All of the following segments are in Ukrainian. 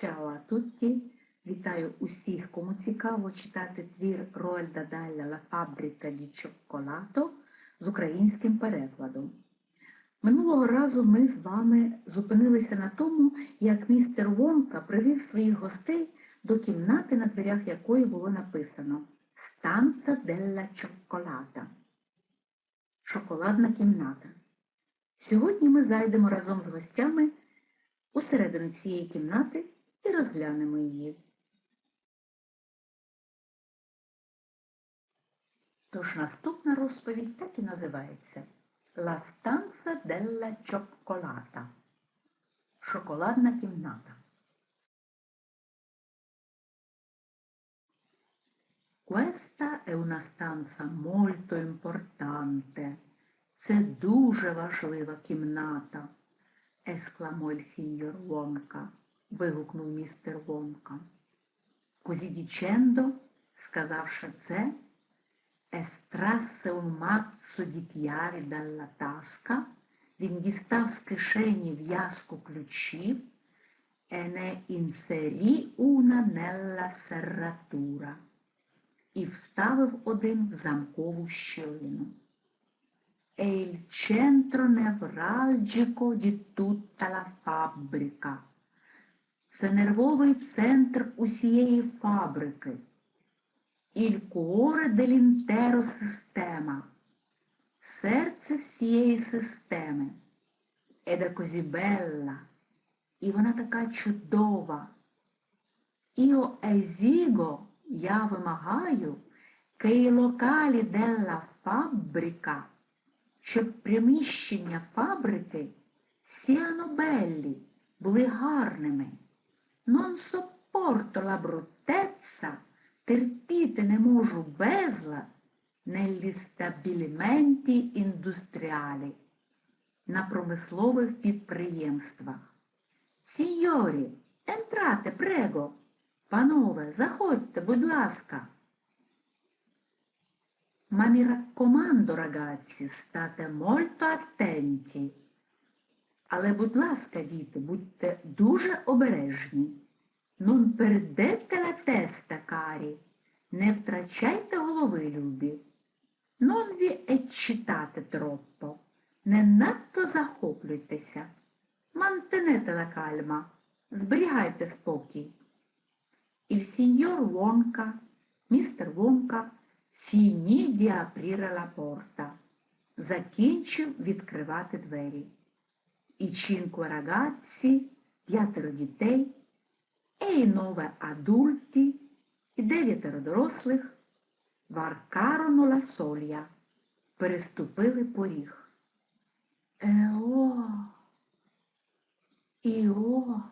A tutti! Вітаю усіх, кому цікаво читати твір Роальда Далля «La fabbrica di cioccolato» з українським перекладом. Минулого разу ми з вами зупинилися на тому, як містер Вонка привів своїх гостей до кімнати, на дверях якої було написано «Станца делла cioccolata» – шоколадна кімната. Сьогодні ми зайдемо разом з гостями усередину цієї кімнати і розглянемо її. Тож наступна розповідь так і називається La stanza della cioccolata Шоколадна кімната. Questa è una stanza molto importante. Це дуже важлива кімната, ескламо il signor Вонка, вигукнув містер. Così dicendo, сказавши це, Естрасе mazzo di chiavi dalla tasca, він дістав з кишені в'язку ключів e ne inserì una nella і вставив один в замкову щілину. È il centro nevralgico di tutta la. Це нервовий центр усієї фабрики. Il cuore dell'intero sistema. Серце всієї системи. È. І вона така чудова. Io esigo, я вимагаю, i locali della щоб приміщення фабрики belli, були гарними. Non sopporto la bruttezza, терпіти не можу безлад negli stabilimenti industriali, на промислових підприємствах. Сіньорі, ентрате, прего, панове, заходьте, будь ласка. Ma mi raccomando, ragazzi, state molto attenti. Але, будь ласка, діти, будьте дуже обережні. Non perdete la testa, карі, не втрачайте голови, любі. Non vi eccitate troppo, не надто захоплюйтеся. Mantenete la calma, зберігайте спокій. Il signor Wonka, містер Вонка, di aprire la porta, закінчив відкривати двері. І cinque ragazzi, п'ятеро дітей, e nove adulti, і дев'ятеро дорослих, варкароно soglia, переступили поріг. Ео, іо,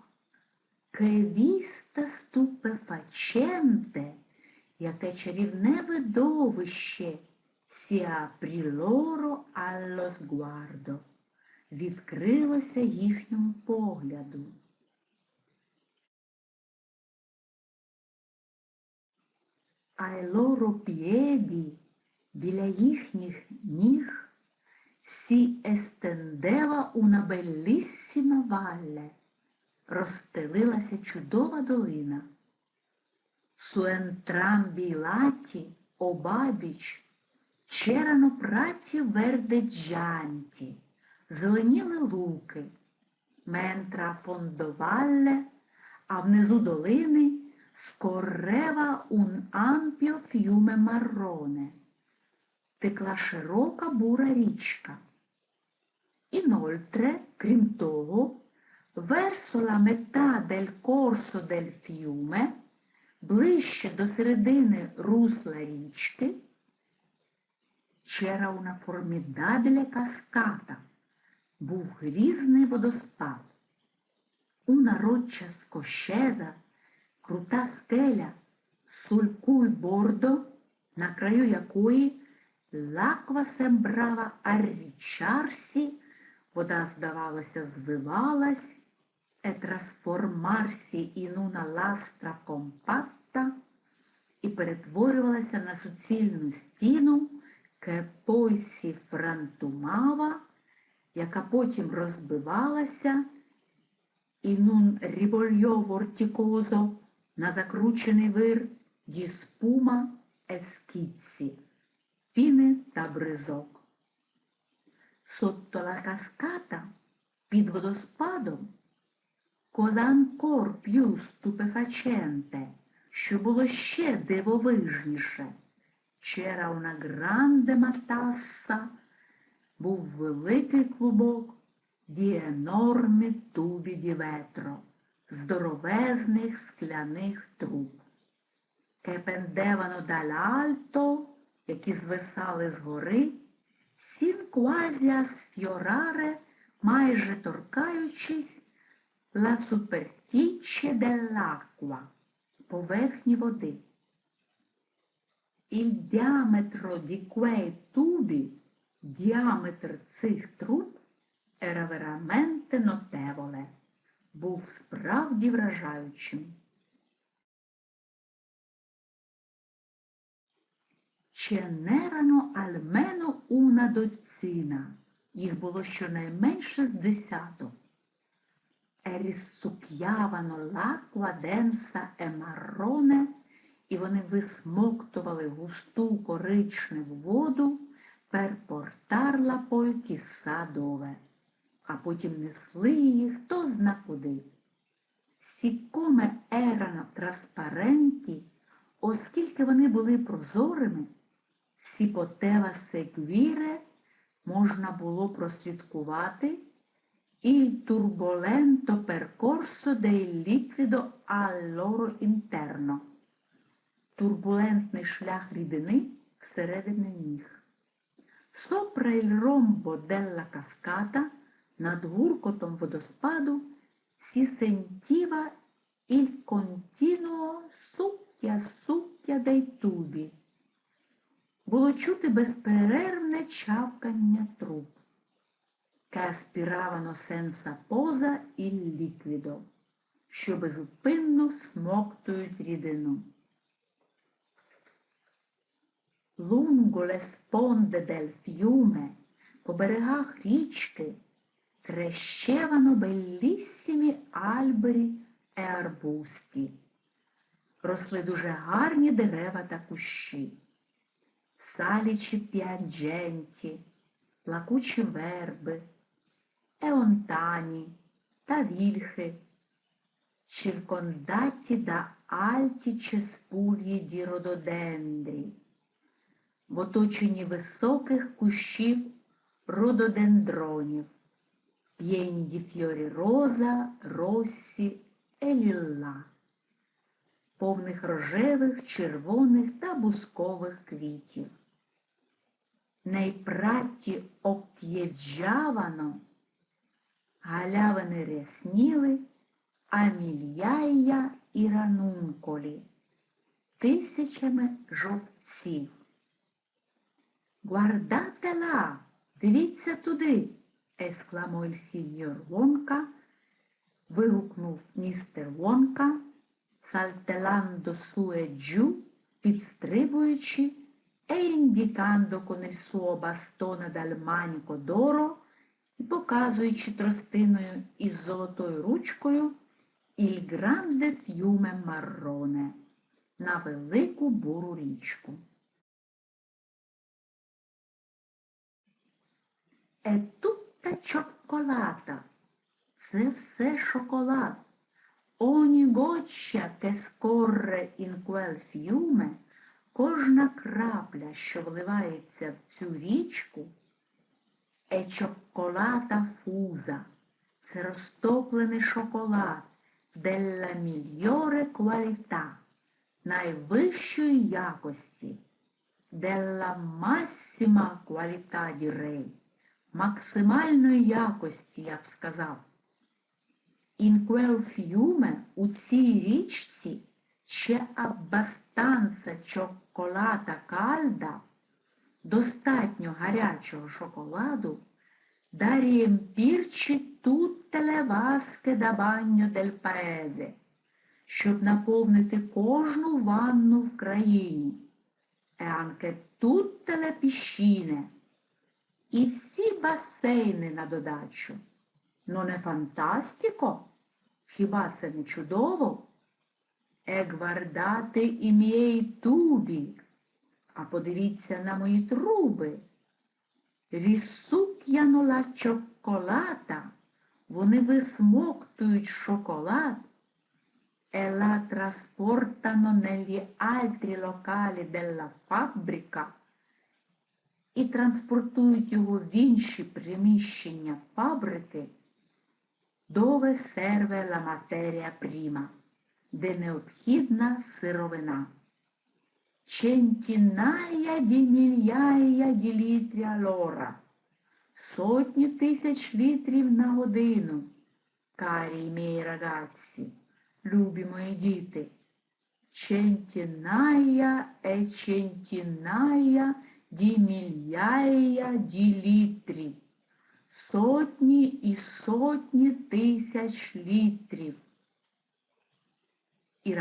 vista stupefacente, яке чарівне видовище, aprì loro allo sguardo, відкрилося їхньому погляду. Piedi, біля їхніх ніг, si estendeva una bellissima valle, розстелилася чудова долина. Lati, обабіч, c'erano prati verdeggianti, зеленіли луки, a fondovalle, а внизу долини scorreva un ampio fiume marrone, текла широка бура річка. Inoltre, крім того, la metà del corso del fiume, ближче до середини русла річки, c'era una formidabile cascata, був грізний водоспад. Una roccia scoscesa, крута скеля, сулькуй бордо, на краю якої лаква сембрава аррічарсі, вода, здавалося, звивалась, e trasformarsi in una lastra і перетворювалася на суцільну стіну, si frantumava, яка потім розбивалася in un rivoglio vorticoso на закручений вир ді спума e schizzi, піни та бризок. La cascata, під водоспадом, ancor più stupefacente, що було ще дивовижніше, una grande matassa, був великий клубок enormi tubi di vetro, здоровезних скляних труб. Pendevano dall'alto, які звисали згори, сін quasi a sfiorare, майже торкаючись, la superficie dell'acqua, поверхні води. Il diametro di quei tubi, діаметр цих труб, veramente notevole, був справді вражаючим. N'erano almeno una dozzina, їх було щонайменше з десяток. Rissucchiavano l'acqua densa e і вони висмоктували густу коричневу воду per portarla poi chissà а потім несли її хто зна куди. Siccome erano trasparenti, оскільки вони були прозорими, poteva seguire, можна було прослідкувати il turbolento percorso del liquido al loro турбулентний шлях рідини всередині ніг. Sopra il rombo della cascata, над гуркотом водоспаду, il continuo succhia succhia dei tubi. Було чути безперервне чавкання труб, aspiravano senza posa il liquido, що безупинно всмоктують рідину. Lungo le sponde del fiume, по берегах річки, crescevano bellissimi alberi e arbusti. Росли дуже гарні дерева та кущі, салічі п'ядженті, плакучі верби, еонтані та вільхи, circondati da alti cespugli di рододендрі, в оточенні високих кущів рододендронів, pieni di fiori rosa, rossi e повних рожевих, червоних та бускових квітів. Prati occhieggiavano, галявини рясніли, а і ранунколі, тисячами жовтців. Là, дивіться туди, ескламо signor Вонка, вигукнув містер Вонка, su e giù, підстрибуючи e indicando con il suo bastone dal manico і показуючи тростиною із золотою ручкою il grande fiume marrone на велику буру річку. Tutta cioccolata. Це все шоколад. Goccia che scorre in quel fiume, кожна крапля, що вливається в цю річку, è cioccolata fusa. Це розтоплений шоколад della migliore qualità, найвищої якості, della massima qualità direi максимальної якості, я б сказав. Fiume, у цій річці, c'è abbastanza cioccolata calda, достатньо гарячого шоколаду, riempirci tutte le vasche da bagno del paese, щоб наповнити кожну ванну в країні, e tutte le piscine, і всі басейни на додачу. Ну не фантастико? Хіба це не чудово? Е гвардате і miei тубі. А подивіться на мої труби. Рісук'яно ла чоколата. Вони висмоктують шоколад e la trasportano negli altri locali della fabbrica і транспортують його в інші приміщення фабрики, dove serve la materia prima, де необхідна сировина. Migliaia di litri all'ora, сотні тисяч літрів на годину, карі мій ragazzi, любі мої діти. Centinaia e centinaia di litri. Сотні і сотні тисяч літрів. І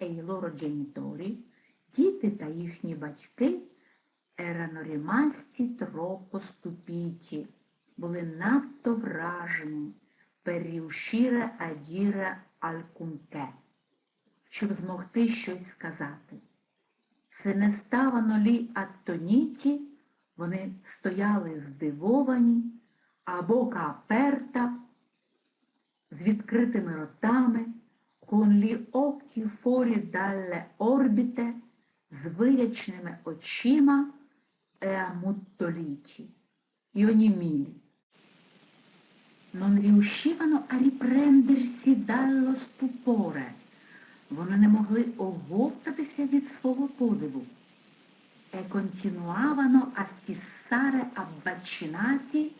e loro genitori, діти та їхні батьки, erano rimasti troppo були надто вражені a dire alcunché, щоб змогти щось сказати. Se ne stavano lì attoniti, вони стояли здивовані, а бока аперта, з відкритими ротами, con gli occhi fuori dalle orbite, з вирячними очима e й онімілі. Non riuscivano a riprendersi dallo stupore. Вони не могли оговтатися від свого подиву. Continuavano a fissare abbaccinati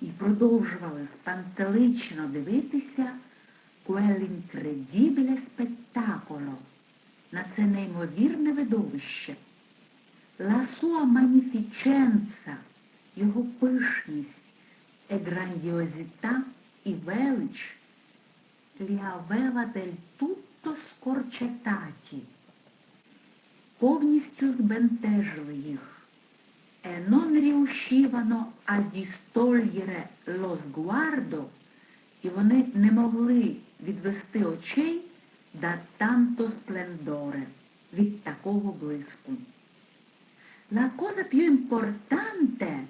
і продовжували спантелично дивитися quell'incredibile spettacolo, на це неймовірне видовище. La sua magnificenza, його пишність, e grandiosità і велич aveva del tutto scorcettati, повністю збентежили їх. E non riuscivano a і вони не могли відвести очей da tanto splendore, від такого блиску. La cosa più importante,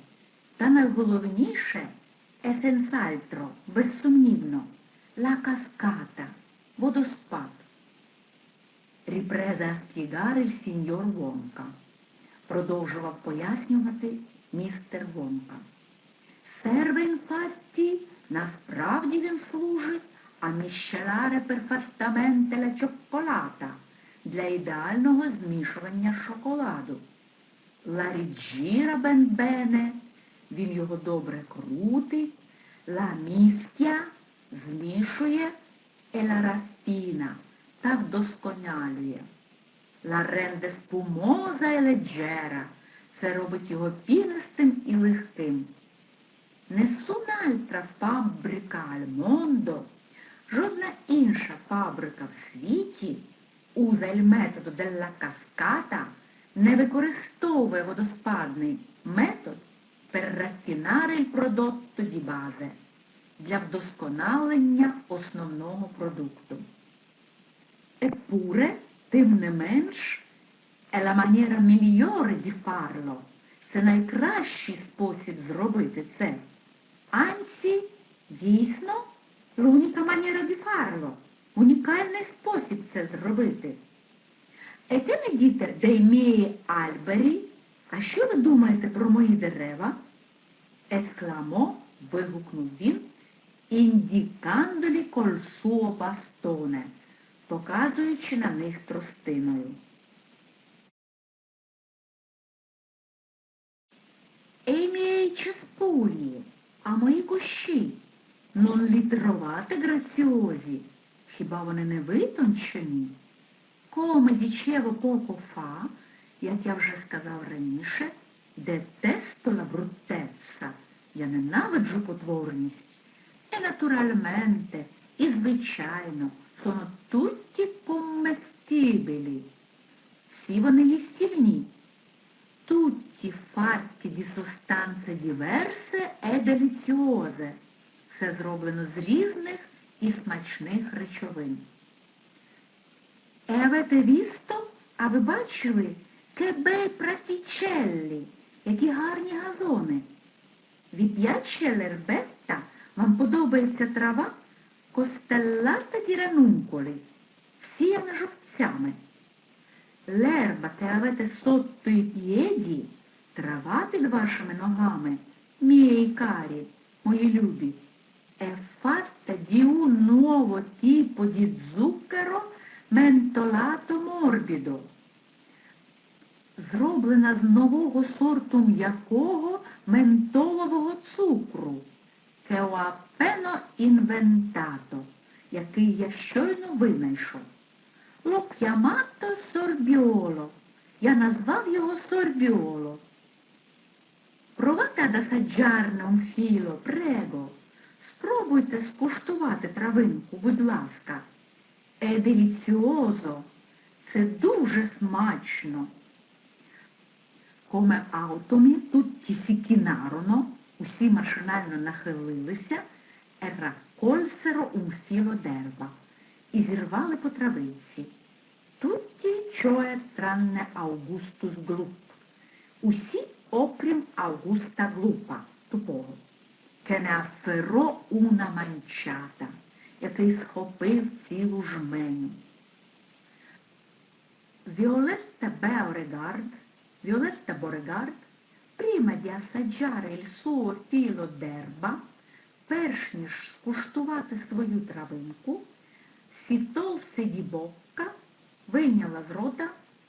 та найголовніше, senz'altro, безсумнівно, la cascata, водоспад. Riprese a spiegare il. Продовжував пояснювати містер Вонка. Серве, інфатті, насправді він служить miscelare perfettamente la cioccolata для ідеального змішування шоколаду. Ben bene, він його добре крутить, la mischia змішує, raffina та вдосконалює. La rende spumosa e leggera, це робить його пінистим і легким. Fabbrica al mondo, жодна інша фабрика в світі il metodo della cascata не використовує водоспадний метод raffinare il prodotto для вдосконалення основного продукту. Eppure, тим не менш, è la maniera migliore di farlo. Це найкращий спосіб зробити це. Анці, дійсно, l'unica maniera di farlo. Унікальний спосіб це зробити. E che ne dite dei miei alberi? А що ви думаєте про мої дерева? Ескламо, вигукнув він, індікандолі suo bastone, показуючи на них тростиною. Ей cespugli, а мої кущі, li trovate graziosi? Хіба вони не витончені? Come dicevo poco fa, як я вже сказав раніше, detesto la bruttezza, я ненавиджу потворність. E naturalmente, і звичайно, sono tutti commestibili. Всі вони їстівні. Tutti fatti di sostanze diverse e deliziose. Все зроблено з різних і смачних речовин. Евете вісто, а ви бачили кебей пратічеллі, які гарні газони. Ви piace l'erbetta? Вам подобається трава? Costellata di ranuncoli, всіяна. L'erba che avete sotto i piedi, трава під вашими ногами, miei cari, мої любі, fatta di un nuovo tipo di zucchero mentolato morbido. Зроблена з нового сорту м'якого ментолового цукру, appena inventato, який я щойно винайшов. Chiamato sorbiolo. Я назвав його сорбіоло. Ad assaggiarne un filo, prego. Спробуйте скуштувати травинку, будь ласка. È delizioso. Це дуже смачно. Come automi tutti si chinarono, усі машинально нахилилися, e raccolsero un filo d'erba і зірвали по травиці. Tutti, cioè tranne Augustus Glup. Усі, окрім Августа Глупа, тупого, afferrò una manciata, який схопив цілу жменю. Violetta Beauregard, Violetta Beauregard, prima di assaggiare il suo filo d'erba, перш ніж скуштувати свою травинку, di bocca, вийняла з рота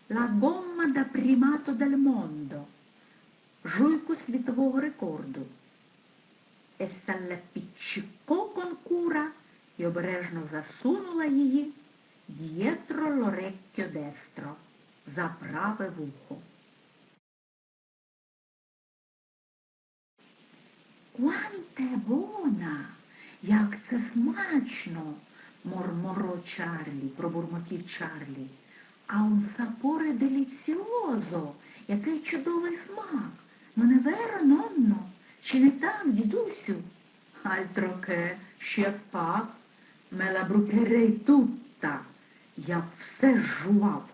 la gomma da primato del mondo, жуйку світового рекорду. E s'allappiccicò con і обережно засунула її dietro l'orecchio destro, за праве вухо. Quante buona! Як це смачно! морморо Чарлі, пробурмотів Чарлі. А un sapore delizioso, який чудовий смак. Ну не веро, нонно, чи не так, дідусю? Альтро che, ще пак, la brucherei я б все жував.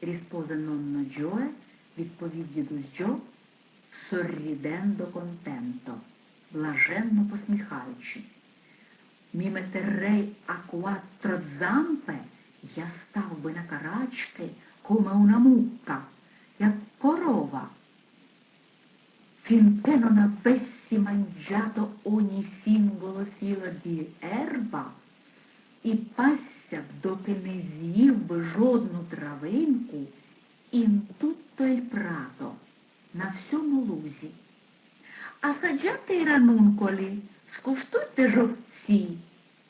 Ріспозе нонно Джоe, відповів дідусь Джо, sorridendo contento, блаженно посміхаючись. Quattro zampe, я став би на карачки, come una mucca, як корова. Finché non avessi mangiato ogni singolo filo di erba, і пасся доки не з'їв би жодну травинку, in tutto il prato, на всьому лузі. Assaggiate i ranuncoli, скуштуйте жовтці,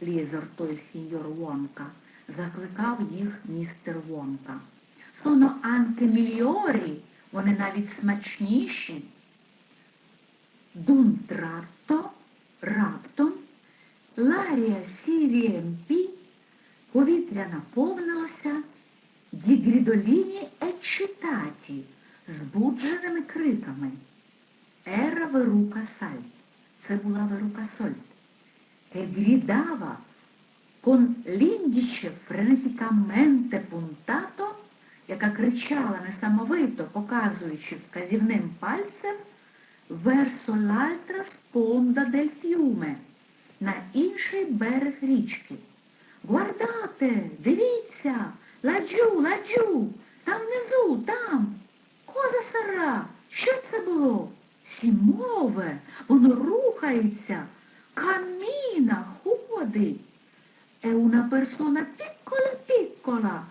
лізортой сіньор Вонка, закликав їх містер Вонка. Sono anche migliori, вони навіть смачніші. Tratto, раптом, si riempì, повітря наповнилося ді грідоліні ечитаті, збудженими криками. Era veruca salt. Це була salt. Che gridava con l'indice freneticamente puntato, яка кричала несамовито, показуючи вказівним пальцем verso l'altra sponda del fiume, на інший берег річки. Гвардате, дивіться, ладжу, ладжу, там внизу, там. Коза сара, що це було? Сімове, воно рухається, каміна ходить. È una persona piccola piccola.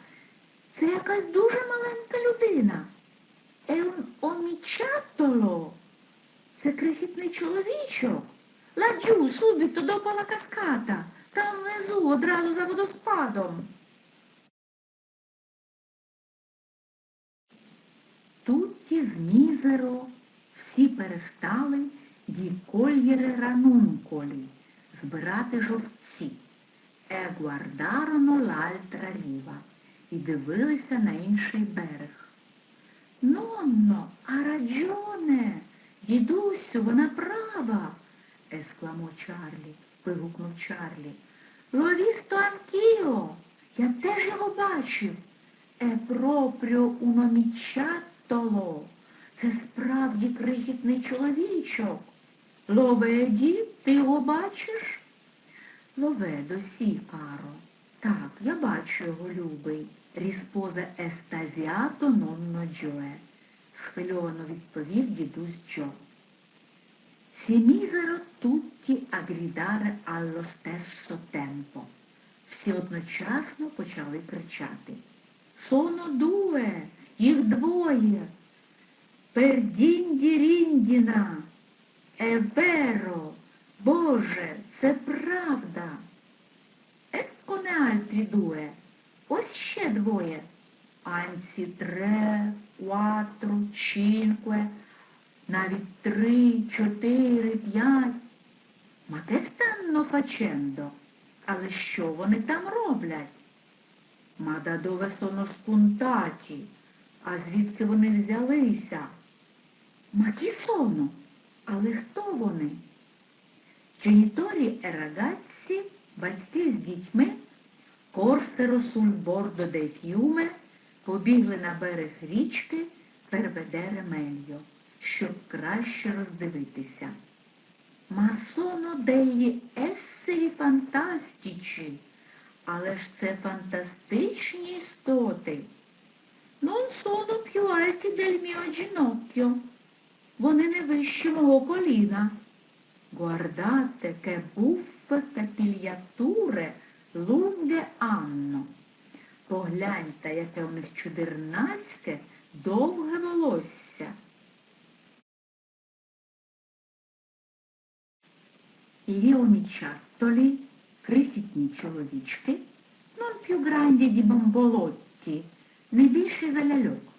Це якась дуже маленька людина. È un omiciattolo. Це крихітний чоловічок. Ладжу, субіто la cascata. Там внизу, одразу за водоспадом. Тутті з мізеро всі перестали дікольєре ранунколі збирати жовтці. Е гуардароно l'altra riva і дивилися на інший берег. Нонно, а раджоне, дідусю, вона права, ескламо Чарлі, вигукнув Чарлі. Visto anch'io. Я теж його бачив. Proprio un omiciattolo. Це справді крихітний чоловічок. Vedi? Ти його бачиш? Lo vedo, sì. Так, я бачу його, любий. Ріспозе естазіато нонно Джое. Схвильовано відповів дідусь Джо. Si misero tutti a gridare allo stesso. Всі одночасно почали кричати. Соно дуе, їх двоє. Пердінді ріндіна. Еверо, Боже, це правда. Altri due. Ось ще двоє. Анці тре, кватро, чинкве, навіть три, чотири, п'ять. Ма che станно facendo? Але що вони там роблять? Ма да dove sono spuntati? А звідки вони взялися? Ма chi? Але хто вони? E ragazzi, батьки з дітьми, корсеро бордо де ф'юме, побігли на берег річки Перведере Мельо, щоб краще роздивитися. Sono degli esseri fantastici, але ж це фантастичні істоти. Non sono più alti del mio ginocchio. Вони не вищі мого коліна. Guardate che buffe capigliature lunghe hanno. Погляньте, яке у них чудернацьке довге волосся. Ліомічаттолі, крихітні чоловічки, non più grandi di bambolotти, не більші за ляльок.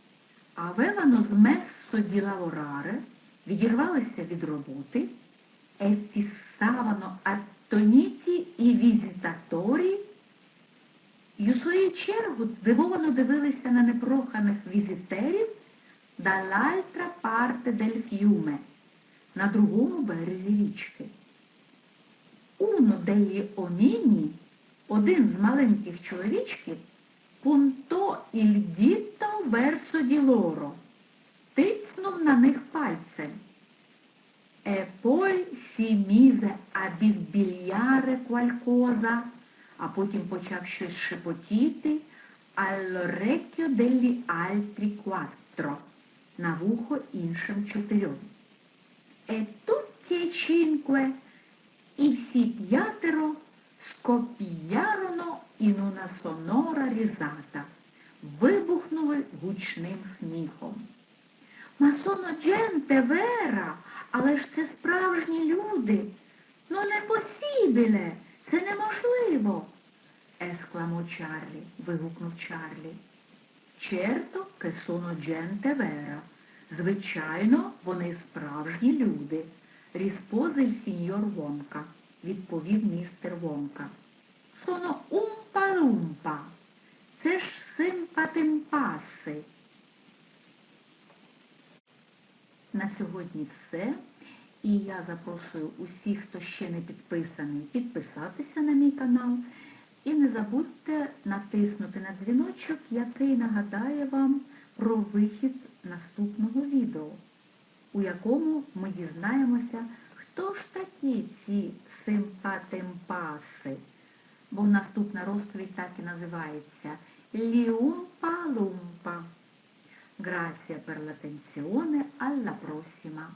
Avevano smesso di lavorare, відірвалися від роботи, e fissavano attoniti i і у свою чергу здивовано дивилися на непроханих візитерів dall'altra parte del fiume, на другому березі річки. Uno degli omini, один з маленьких чоловічків, il dito verso di loro, тицнув на них пальцем. E mise a bisbigliare qualcosa, а потім почав щось шепотіти degli altri quattro, на вухо іншим чотирьом. E tutti e cinque, і всі п'ятеро скопіяроно in una sonora risata, вибухнули гучним сміхом. Масоно дженте вера, але ж це справжні люди. Ну не посібіле, це неможливо. ескламо Чарлі, вигукнув Чарлі. Черто che sono gente vera. Звичайно, вони справжні люди. Ріспозив сіньор Вонка, відповів містер Вонка. Соно умпа-лумпа. Це ж симпатимпаси. На сьогодні все. І я запрошую усіх, хто ще не підписаний, підписатися на мій канал. І не забудьте натиснути на дзвіночок, який нагадає вам про вихід наступного відео, у якому ми дізнаємося, хто ж такі ці симпатимпаси. Бо наступна розповідь так і називається Ліумпа-лумпа. Грація перлатенціоне алла prossima!